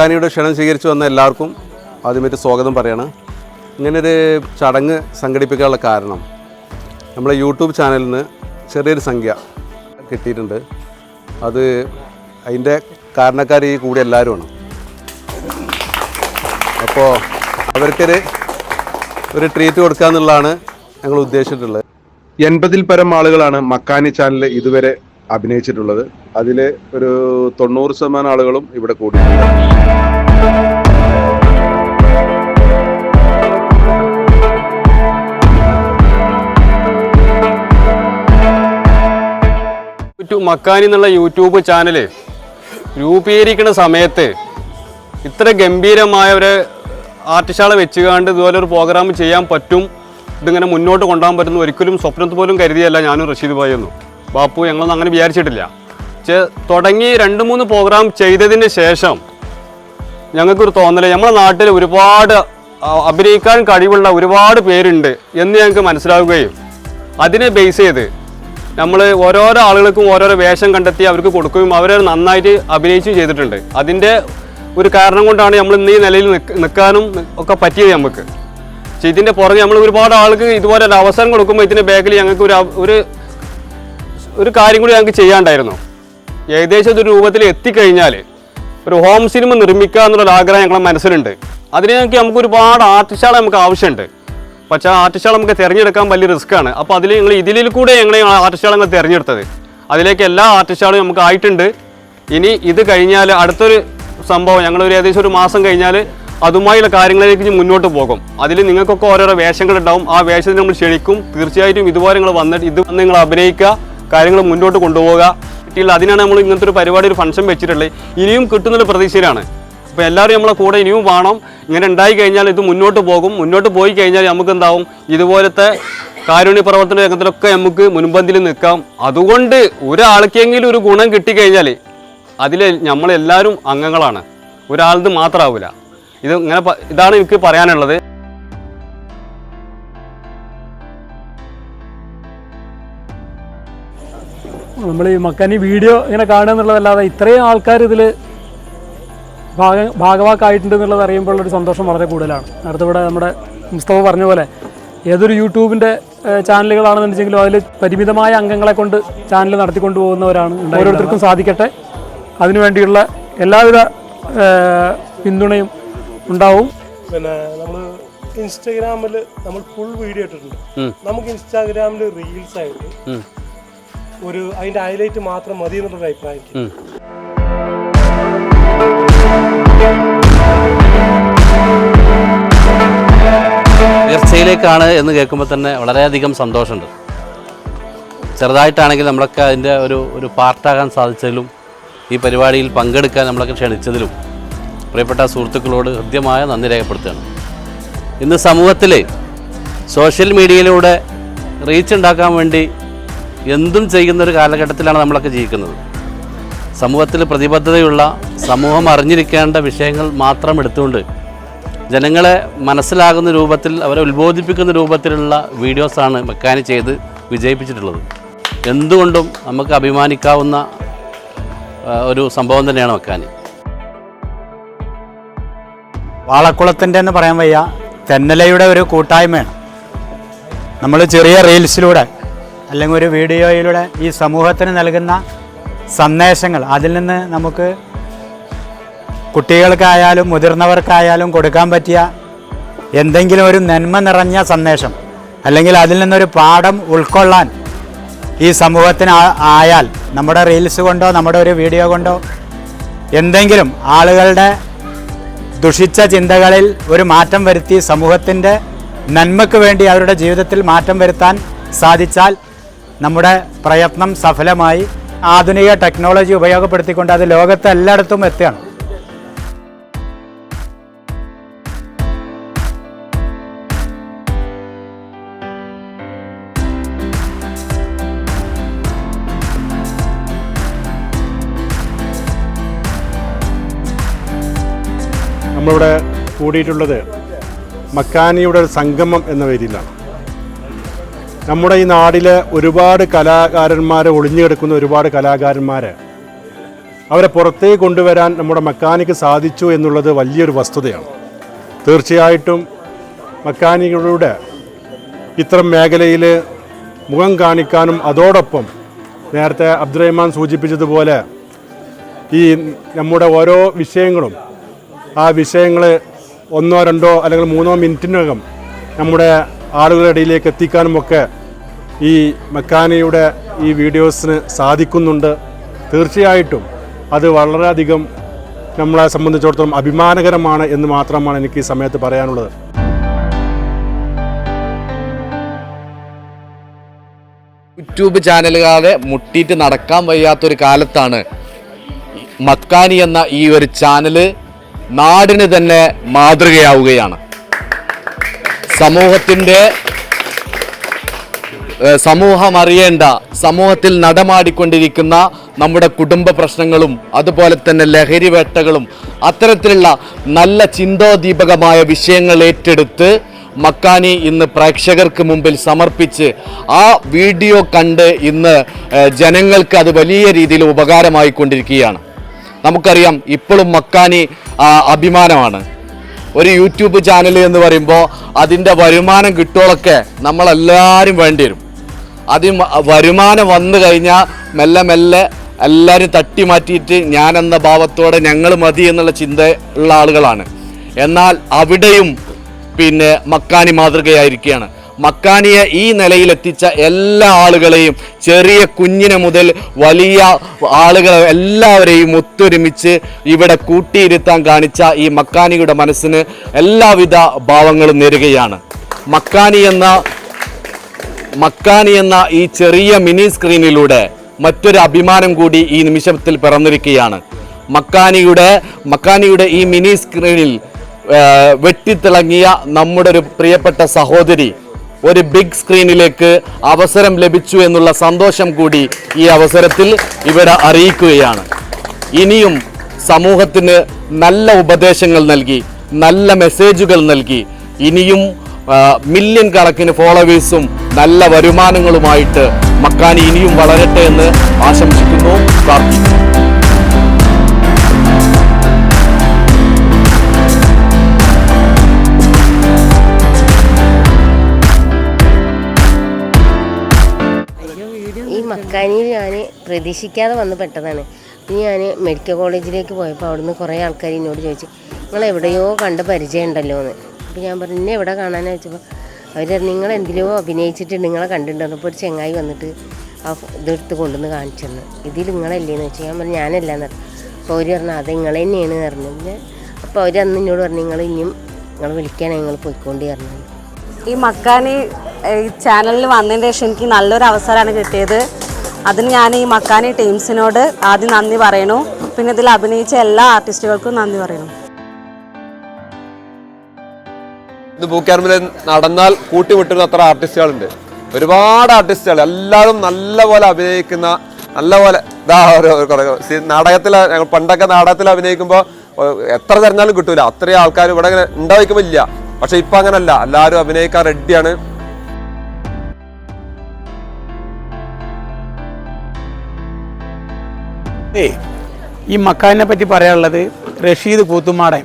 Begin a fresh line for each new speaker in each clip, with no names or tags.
മക്കാനിയുടെ ക്ഷണം സ്വീകരിച്ചു വന്ന എല്ലാവർക്കും ആദ്യമായിട്ട് സ്വാഗതം പറയാണ്. ഇങ്ങനൊരു ചടങ്ങ് സംഘടിപ്പിക്കാനുള്ള കാരണം നമ്മളെ യൂട്യൂബ് ചാനലിൽ നിന്ന് ചെറിയൊരു സംഖ്യ കിട്ടിയിട്ടുണ്ട്. അത് അതിന്റെ കാരണക്കാർ ഈ കൂടി എല്ലാവരുമാണ്. അപ്പോൾ അവർക്കൊരു ഒരു ട്രീറ്റ് കൊടുക്കുക എന്നുള്ളതാണ് ഞങ്ങൾ ഉദ്ദേശിച്ചിട്ടുള്ളത്.
എൺപതിൽ പരം ആളുകളാണ് മക്കാനി ചാനലിൽ ഇതുവരെ അഭിനയിച്ചിട്ടുള്ളത്. അതിൽ ഒരു തൊണ്ണൂറ് ശതമാനം ആളുകളും ഇവിടെ
കൂടി മക്കാനി എന്നുള്ള യൂട്യൂബ് ചാനൽ രൂപീകരിക്കുന്ന സമയത്ത് ഇത്ര ഗംഭീരമായ ഒരു ആർട്ടിസ്റ്റാളെ വെച്ചുകാണ്ട് ഇതുപോലെ ഒരു പ്രോഗ്രാം ചെയ്യാൻ പറ്റും ഇതിങ്ങനെ മുന്നോട്ട് കൊണ്ടുപോകാൻ പറ്റുന്ന ഒരിക്കലും സ്വപ്നത്തിൽ പോലും കരുതിയല്ല ഞാനും റഷീദ് ഭായി ഒന്നും. ബാപ്പു ഞങ്ങളൊന്നും അങ്ങനെ വിചാരിച്ചിട്ടില്ല. പക്ഷേ തുടങ്ങി രണ്ട് മൂന്ന് പ്രോഗ്രാം ചെയ്തതിന് ശേഷം ഞങ്ങൾക്കൊരു തോന്നൽ നമ്മുടെ നാട്ടിൽ ഒരുപാട് അഭിനയിക്കാൻ കഴിവുള്ള ഒരുപാട് പേരുണ്ട് എന്ന് ഞങ്ങൾക്ക് മനസ്സിലാവുകയും അതിനെ ബേസ് ചെയ്ത് നമ്മൾ ഓരോരോ ആളുകൾക്കും ഓരോരോ വേഷം കണ്ടെത്തി അവർക്ക് കൊടുക്കുകയും അവരെ നന്നായിട്ട് അഭിനയിച്ചും ചെയ്തിട്ടുണ്ട്. അതിന്റെ ഒരു കാരണം കൊണ്ടാണ് നമ്മൾ ഇന്ന് ഈ നിലയിൽ നിൽക്ക- നിൽക്കാനും ഒക്കെ പറ്റിയത് നമുക്ക് പക്ഷേ ഇതിന്റെ പുറകെ നമ്മൾ ഒരുപാട് ആൾക്ക് ഇതുപോലെ ഒരു അവസരം കൊടുക്കുമ്പോൾ ഇതിന്റെ ബാക്കിൽ ഞങ്ങൾക്ക് ഒരു ഒരു ഒരു കാര്യം കൂടി ഞങ്ങൾക്ക് ചെയ്യാണ്ടായിരുന്നു ഏകദേശം ഒരു രൂപത്തിൽ എത്തിക്കഴിഞ്ഞാൽ ഒരു ഹോം സിനിമ നിർമ്മിക്കുക എന്നുള്ള ആഗ്രഹം ഞങ്ങളുടെ മനസ്സിലുണ്ട്. അതിനെ ഞങ്ങൾക്ക് നമുക്ക് ഒരുപാട് ആർട്ടിസ്റ്റുകളെ നമുക്ക് ആവശ്യമുണ്ട്. പക്ഷേ ആ ആർട്ടിസ്റ്റുകളെ നമുക്ക് തിരഞ്ഞെടുക്കാൻ വലിയ റിസ്ക്കാണ് അപ്പോൾ അതിൽ ഞങ്ങൾ ഇതിലിൽ കൂടെ ഞങ്ങൾ ആർട്ടിസ്റ്റുകളെ തിരഞ്ഞെടുത്തത്. അതിലേക്ക് എല്ലാ ആർട്ടിസ്റ്റാളും നമുക്ക് ആയിട്ടുണ്ട്. ഇനി ഇത് കഴിഞ്ഞാൽ അടുത്തൊരു സംഭവം ഞങ്ങൾ ഒരു ഏകദേശം ഒരു മാസം കഴിഞ്ഞാൽ അതുമായുള്ള കാര്യങ്ങളിലേക്ക് മുന്നോട്ട് പോകും. അതിൽ നിങ്ങൾക്കൊക്കെ ഓരോരോ വേഷങ്ങൾ ഉണ്ടാവും ആ വേഷത്തിന് നമ്മൾ ക്ഷണിക്കും. തീർച്ചയായിട്ടും ഇതുപോലെ നിങ്ങൾ വന്നിട്ട് ഇത് നിങ്ങൾ അഭിനയിക്കുക. കാര്യങ്ങൾ മുന്നോട്ട് കൊണ്ടുപോകുക കിട്ടിയില്ല അതിനാണ് നമ്മൾ ഇങ്ങനത്തെ ഒരു പരിപാടി ഒരു ഫംഗ്ഷൻ വെച്ചിട്ടുള്ളത്. ഇനിയും കിട്ടുന്നൊരു പ്രതീക്ഷയിലാണ്. അപ്പോൾ എല്ലാവരും നമ്മളെ കൂടെ ഇനിയും വേണം. ഇങ്ങനെ ഉണ്ടായി കഴിഞ്ഞാൽ ഇത് മുന്നോട്ട് പോകും. മുന്നോട്ട് പോയി കഴിഞ്ഞാൽ നമുക്ക് എന്താവും? ഇതുപോലത്തെ കാരുണ്യ പ്രവർത്തന രംഗത്തിലൊക്കെ നമുക്ക് മുൻപന്തിൽ നിൽക്കാം. അതുകൊണ്ട് ഒരാൾക്കെങ്കിലും ഒരു ഗുണം കിട്ടിക്കഴിഞ്ഞാൽ അതിൽ നമ്മളെല്ലാവരും അംഗങ്ങളാണ്. ഒരാളത് മാത്രമാവില്ല ഇത് ഇങ്ങനെ ഇതാണ് എനിക്ക് പറയാനുള്ളത്.
നമ്മൾ ഈ മക്കാനി വീഡിയോ ഇങ്ങനെ കാണുക എന്നുള്ളതല്ലാതെ ഇത്രയും ആൾക്കാർ ഇതിൽ ഭാഗ ഭാഗവാക്കായിട്ടുണ്ട് എന്നുള്ളത് അറിയുമ്പോൾ ഒരു സന്തോഷം വളരെ കൂടുതലാണ്. അടുത്ത ഇവിടെ നമ്മുടെ മുസ്തഫ പറഞ്ഞ പോലെ ഏതൊരു യൂട്യൂബിന്റെ ചാനലുകളാണെന്നുണ്ടെങ്കിലും അതിൽ പരിമിതമായ അംഗങ്ങളെ കൊണ്ട് ചാനൽ നടത്തിക്കൊണ്ട് പോകുന്നവരാണ് ഓരോരുത്തർക്കും സാധിക്കട്ടെ. അതിനുവേണ്ടിയുള്ള എല്ലാവിധ പിന്തുണയും ഉണ്ടാവും.
പിന്നെ നമ്മൾ ഇൻസ്റ്റാഗ്രാമിൽ നമ്മൾ ഫുൾ വീഡിയോ ഇട്ടിട്ടുണ്ട്. നമുക്ക് ഇൻസ്റ്റാഗ്രാമിൽ റീൽസ് ആയിട്ട് ഒരു അതിന്റെ ഹൈലൈറ്റ് മാത്രം മതി എന്നുള്ളൊരു അഭിപ്രായം.
ഉയർച്ചയിലേക്കാണ് എന്ന് കേൾക്കുമ്പോൾ തന്നെ വളരെയധികം സന്തോഷമുണ്ട്. ചെറുതായിട്ടാണെങ്കിൽ നമ്മളൊക്കെ അതിന്റെ ഒരു ഒരു പാർട്ടാകാൻ സാധിച്ചതിലും ഈ പരിപാടിയിൽ പങ്കെടുക്കാൻ നമ്മളൊക്കെ ക്ഷണിച്ചതിലും പ്രിയപ്പെട്ട സുഹൃത്തുക്കളോട് ഹൃദ്യമായ നന്ദി രേഖപ്പെടുത്തുകയാണ്. ഇന്ന് സമൂഹത്തിൽ സോഷ്യൽ മീഡിയയിലൂടെ റീച്ച് ഉണ്ടാക്കാൻ വേണ്ടി എന്തും ചെയ്യുന്ന ഒരു കാലഘട്ടത്തിലാണ് നമ്മളൊക്കെ ജീവിക്കുന്നത്. സമൂഹത്തിൽ പ്രതിബദ്ധതയുള്ള സമൂഹം അറിഞ്ഞിരിക്കേണ്ട വിഷയങ്ങൾ മാത്രം എടുത്തുകൊണ്ട് ജനങ്ങളെ മനസ്സിലാകുന്ന രൂപത്തിൽ അവരെ ഉത്ബോധിപ്പിക്കുന്ന രൂപത്തിലുള്ള വീഡിയോസാണ് മെക്കാനി ചെയ്ത് വിജയിപ്പിച്ചിട്ടുള്ളത്. എന്തുകൊണ്ടും നമുക്ക് അഭിമാനിക്കാവുന്ന ഒരു സംഭവം തന്നെയാണ് മെക്കാനി.
വാളക്കുളത്തിന്റെ എന്ന് പറയാൻ വയ്യ തെന്നലയുടെ ഒരു കൂട്ടായ്മയാണ്. നമ്മൾ ചെറിയ റീൽസിലൂടെ അല്ലെങ്കിൽ ഒരു വീഡിയോയിലൂടെ ഈ സമൂഹത്തിന് നൽകുന്ന സന്ദേശങ്ങൾ. അതിൽ നിന്ന് നമുക്ക് കുട്ടികൾക്കായാലും മുതിർന്നവർക്കായാലും കൊടുക്കാൻ പറ്റിയ എന്തെങ്കിലും ഒരു നന്മ നിറഞ്ഞ സന്ദേശം അല്ലെങ്കിൽ അതിൽ നിന്നൊരു പാഠം ഉൾക്കൊള്ളാൻ ഈ സമൂഹത്തിന് ആയാൽ നമ്മുടെ റീൽസ് കൊണ്ടോ നമ്മുടെ ഒരു വീഡിയോ കൊണ്ടോ എന്തെങ്കിലും ആളുകളുടെ ദുഷിച്ച ചിന്തകളിൽ ഒരു മാറ്റം വരുത്തി സമൂഹത്തിന്റെ നന്മയ്ക്ക് വേണ്ടി അവരുടെ ജീവിതത്തിൽ മാറ്റം വരുത്താൻ സാധിച്ചാൽ നമ്മുടെ പ്രയത്നം സഫലമായി ആധുനിക ടെക്നോളജി ഉപയോഗപ്പെടുത്തിക്കൊണ്ട് അത് ലോകത്ത് എല്ലായിടത്തും എത്തുകയാണ്.
നമ്മളിവിടെ കൂടിയിട്ടുള്ളത് മക്കാനിയുടെ ഒരു സംഗമം എന്ന പേരിലാണ് നമ്മുടെ ഈ നാടിൽ ഒരുപാട് കലാകാരന്മാർ ഒളിഞ്ഞു കിടക്കുന്ന ഒരുപാട് കലാകാരന്മാർ
അവരെ പുറത്തേക്ക് കൊണ്ടുവരാൻ നമ്മുടെ മെക്കാനിക്ക് സാധിച്ചു എന്നുള്ളത് വലിയൊരു വസ്തുതയാണ്. തീർച്ചയായിട്ടും മെക്കാനിക്കുകളുടെ ഇത്തരം മേഖലയിൽ മുഖം കാണിക്കാനും അതോടൊപ്പം നേരത്തെ അബ്ദുറഹ്മാൻ സൂചിപ്പിച്ചതുപോലെ ഈ നമ്മുടെ ഓരോ വിഷയങ്ങളും ആ വിഷയങ്ങൾ ഒന്നോ രണ്ടോ അല്ലെങ്കിൽ മൂന്നോ മിനിറ്റിനകം നമ്മുടെ ആളുകളുടെ ഇടയിലേക്ക് എത്തിക്കാനുമൊക്കെ ഈ മെക്കാനിയുടെ ഈ വീഡിയോസിന് സാധിക്കുന്നുണ്ട്. തീർച്ചയായിട്ടും അത് വളരെയധികം നമ്മളെ സംബന്ധിച്ചിടത്തോളം അഭിമാനകരമാണ് എന്ന് മാത്രമാണ് എനിക്ക് ഈ സമയത്ത് പറയാനുള്ളത്.
യൂട്യൂബ് നടക്കാൻ കാലത്താണ് മക്കാനി എന്ന ഈ ഒരു തന്നെ മാതൃകയാവുകയാണ്. സമൂഹം അറിയേണ്ട സമൂഹത്തിൽ നടമാടിക്കൊണ്ടിരിക്കുന്ന നമ്മുടെ കുടുംബ പ്രശ്നങ്ങളും അതുപോലെ തന്നെ ലഹരി വേട്ടകളും അത്തരത്തിലുള്ള നല്ല ചിന്തോദീപകമായ വിഷയങ്ങൾ ഏറ്റെടുത്ത് മക്കാനി ഇന്ന് പ്രേക്ഷകർക്ക് മുമ്പിൽ സമർപ്പിച്ച് ആ വീഡിയോ കണ്ട് ഇന്ന് ജനങ്ങൾക്ക് അത് വലിയ രീതിയിൽ ഉപകാരമായി കൊണ്ടിരിക്കുകയാണ് നമുക്കറിയാം ഇപ്പോഴും മക്കാനി അഭിമാനമാണ്. ഒരു യൂട്യൂബ് ചാനൽ എന്ന് പറയുമ്പോൾ അതിന്റെ വരുമാനം കിട്ടുകളൊക്കെ നമ്മളെല്ലാവരും വേണ്ടി വരും. അത് വരുമാനം വന്നു കഴിഞ്ഞാൽ മെല്ലെ മെല്ലെ എല്ലാവരും തട്ടി മാറ്റിയിട്ട് ഞാൻ എന്ന ഭാവത്തോടെ ഞങ്ങൾ മതി എന്നുള്ള ചിന്ത ഉള്ള ആളുകളാണ്. എന്നാൽ അവിടെയും പിന്നെ മക്കാനി മാതൃകയായിരിക്കുകയാണ്. മക്കാനിയെ ഈ നിലയിലെത്തിച്ച എല്ലാ ആളുകളെയും ചെറിയ കുഞ്ഞിനെ മുതൽ വലിയ ആളുകളെ എല്ലാവരെയും ഒത്തൊരുമിച്ച് ഇവിടെ കൂട്ടിയിരുത്താൻ കാണിച്ച ഈ മക്കാനിയുടെ മനസ്സിന് എല്ലാവിധ ഭാവങ്ങളും നേരുകയാണ്. മക്കാനി എന്ന മക്കാനി എന്ന ഈ ചെറിയ മിനി സ്ക്രീനിലൂടെ മറ്റൊരു അഭിമാനം കൂടി ഈ നിമിഷത്തിൽ പിറന്നിരിക്കുകയാണ്. മക്കാനിയുടെ മക്കാനിയുടെ ഈ മിനി സ്ക്രീനിൽ വെട്ടിത്തിളങ്ങിയ നമ്മുടെ ഒരു പ്രിയപ്പെട്ട സഹോദരി ഒരു ബിഗ് സ്ക്രീനിലേക്ക് അവസരം ലഭിച്ചു എന്നുള്ള സന്തോഷം കൂടി ഈ അവസരത്തിൽ ഇവിടെ അറിയിക്കുകയാണ്. ഇനിയും സമൂഹത്തിന് നല്ല ഉപദേശങ്ങൾ നൽകി നല്ല മെസ്സേജുകൾ നൽകി ഇനിയും മില്യൺ കണക്കിന് ഫോളോവേഴ്സും നല്ല വരുമാനങ്ങളുമായിട്ട് മക്കാനി ഇനിയും വളരട്ടെ എന്ന് ആശംസിക്കുന്നു.
ഈ മക്കാനിയിൽ ഞാൻ പ്രതീക്ഷിക്കാതെ വന്ന് പെട്ടതാണ്. ഇനി ഞാൻ മെഡിക്കൽ കോളേജിലേക്ക് പോയപ്പോൾ അവിടുന്ന് കുറേ ആൾക്കാർ എന്നോട് ചോദിച്ചു നിങ്ങൾ എവിടെയോ കണ്ട് പരിചയം ഉണ്ടല്ലോ എന്ന് അപ്പോൾ ഞാൻ പറഞ്ഞു എന്നെ എവിടെ കാണാനാണ് വെച്ചപ്പോൾ അവർ നിങ്ങൾ എന്തിലോ അഭിനയിച്ചിട്ട് നിങ്ങളെ കണ്ടിട്ടുണ്ടെന്ന് അപ്പോൾ ഒരു ചെങ്ങായി വന്നിട്ട് ആ ഇതെടുത്ത് കൊണ്ടുവന്ന് കാണിച്ചെന്ന്. ഇതിൽ നിങ്ങളല്ലേന്ന് വെച്ചാൽ ഞാൻ പറഞ്ഞു ഞാനല്ല എന്ന് പറഞ്ഞു. അപ്പോൾ അവർ പറഞ്ഞു അത് നിങ്ങൾ തന്നെയാണ് പറഞ്ഞു. പിന്നെ അപ്പോൾ അവർ എന്നോട് പറഞ്ഞു നിങ്ങൾ ഇനിയും നിങ്ങൾ വിളിക്കാൻ നിങ്ങൾ പോയിക്കൊണ്ട് പറഞ്ഞു.
ഈ മക്കാനി ഈ ചാനലിൽ വന്നതിന് ശേഷം എനിക്ക് നല്ലൊരു അവസരമാണ് കിട്ടിയത്. അതിന് ഞാൻ ഈ മക്കാനി ടീംസിനോട് ആദ്യം നന്ദി പറയണു. പിന്നെ ഇതിൽ അഭിനയിച്ച എല്ലാ ആർട്ടിസ്റ്റുകൾക്കും നന്ദി പറയണു.
ഇത് ബൂക്കാർമിൽ നടന്നാൽ കൂട്ടിമുട്ടുന്ന അത്ര ആർട്ടിസ്റ്റുകളുണ്ട്. ഒരുപാട് ആർട്ടിസ്റ്റുകൾ എല്ലാവരും നല്ലപോലെ അഭിനയിക്കുന്ന നല്ലപോലെ ഇതാ നാടകത്തിൽ പണ്ടൊക്കെ നാടകത്തിൽ അഭിനയിക്കുമ്പോൾ എത്ര തിരഞ്ഞാലും കിട്ടൂല. അത്രയും ആൾക്കാർ ഇവിടെ ഇങ്ങനെ ഉണ്ടാവിക്കുമ്പോൾ ഇല്ല. പക്ഷെ ഇപ്പം അങ്ങനല്ല. എല്ലാവരും അഭിനയിക്കാൻ റെഡിയാണ്
ഈ മക്കാനെ പറ്റി പറയാനുള്ളത് റഷീദ് കൂത്തുമാടൻ.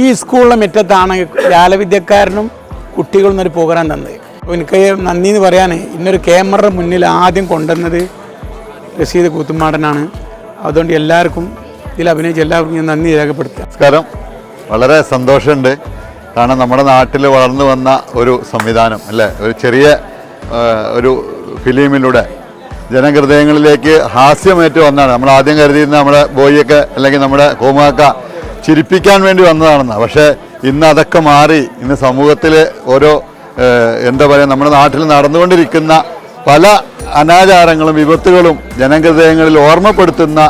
ഈ സ്കൂളിലെ മുറ്റത്താണ് ജാലവിദ്യക്കാരനും കുട്ടികളും ഒരു പ്രോഗ്രാം തന്നത്. എനിക്ക് നന്ദി എന്ന് പറയാൻ ഇന്നൊരു ക്യാമറ മുന്നിൽ ആദ്യം കൊണ്ടുവന്നത് റഷീദ് കൂത്തുമാടനാണ് അതുകൊണ്ട് എല്ലാവർക്കും ഇതിൽ അഭിനയിച്ച എല്ലാവർക്കും ഞാൻ നന്ദി രേഖപ്പെടുത്തുക.
നമസ്കാരം. വളരെ സന്തോഷമുണ്ട്. കാരണം നമ്മുടെ നാട്ടിൽ വളർന്നു വന്ന ഒരു സംവിധാനം അല്ലേ? ഒരു ചെറിയ ഒരു ഫിലിമിലൂടെ ജനഹൃദയങ്ങളിലേക്ക് ഹാസ്യമേറ്റ് വന്നാണ് നമ്മൾ ആദ്യം കരുതിയിരുന്ന നമ്മുടെ ബോയിയൊക്കെ അല്ലെങ്കിൽ നമ്മുടെ കോമാക്ക ചിരിപ്പിക്കാൻ വേണ്ടി വന്നതാണെന്ന്. പക്ഷേ ഇന്ന് അതൊക്കെ മാറി. ഇന്ന് സമൂഹത്തിൽ ഓരോ എന്താ പറയുക നമ്മുടെ നാട്ടിൽ നടന്നുകൊണ്ടിരിക്കുന്ന പല അനാചാരങ്ങളും വിപത്തുകളും ജനഹൃദയങ്ങളിൽ ഓർമ്മപ്പെടുത്തുന്ന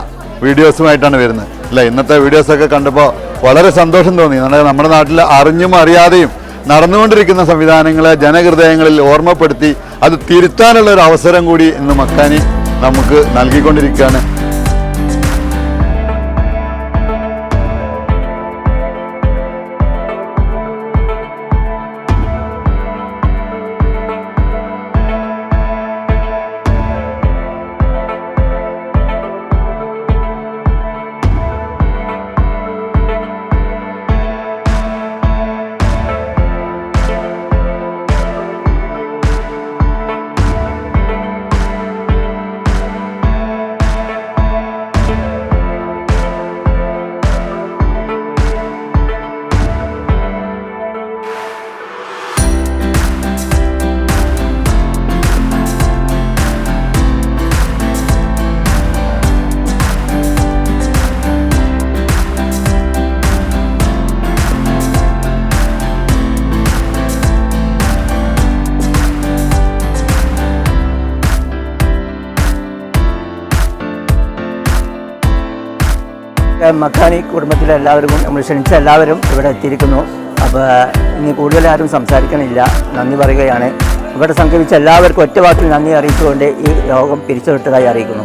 വീഡിയോസുമായിട്ടാണ് വരുന്നത്. അല്ല? ഇന്നത്തെ വീഡിയോസൊക്കെ കണ്ടപ്പോൾ വളരെ സന്തോഷം തോന്നി. നമ്മുടെ നാട്ടിൽ അറിഞ്ഞും അറിയാതെയും നടന്നുകൊണ്ടിരിക്കുന്ന സംവിധാനങ്ങളെ ജനഹൃദയങ്ങളിൽ ഓർമ്മപ്പെടുത്തി അത് തിരുത്താനുള്ള ഒരു അവസരം കൂടി ഇന്ന് മക്കാനി നമുക്ക് നൽകിക്കൊണ്ടിരിക്കുകയാണ്.
മക്കാനി കുടുംബത്തിലെ എല്ലാവർക്കും നമ്മൾ ക്ഷണിച്ച എല്ലാവരും ഇവിടെ എത്തിയിരിക്കുന്നു. അപ്പോൾ ഇനി കൂടുതൽ ആരും സംസാരിക്കണില്ല. നന്ദി പറയുകയാണ്. ഇവിടെ സംഗമിച്ച എല്ലാവർക്കും ഒറ്റ വാക്കിൽ നന്ദി അറിയിച്ചുകൊണ്ട് ഈ യോഗം പിരിച്ചുവിട്ടതായി അറിയിക്കുന്നു.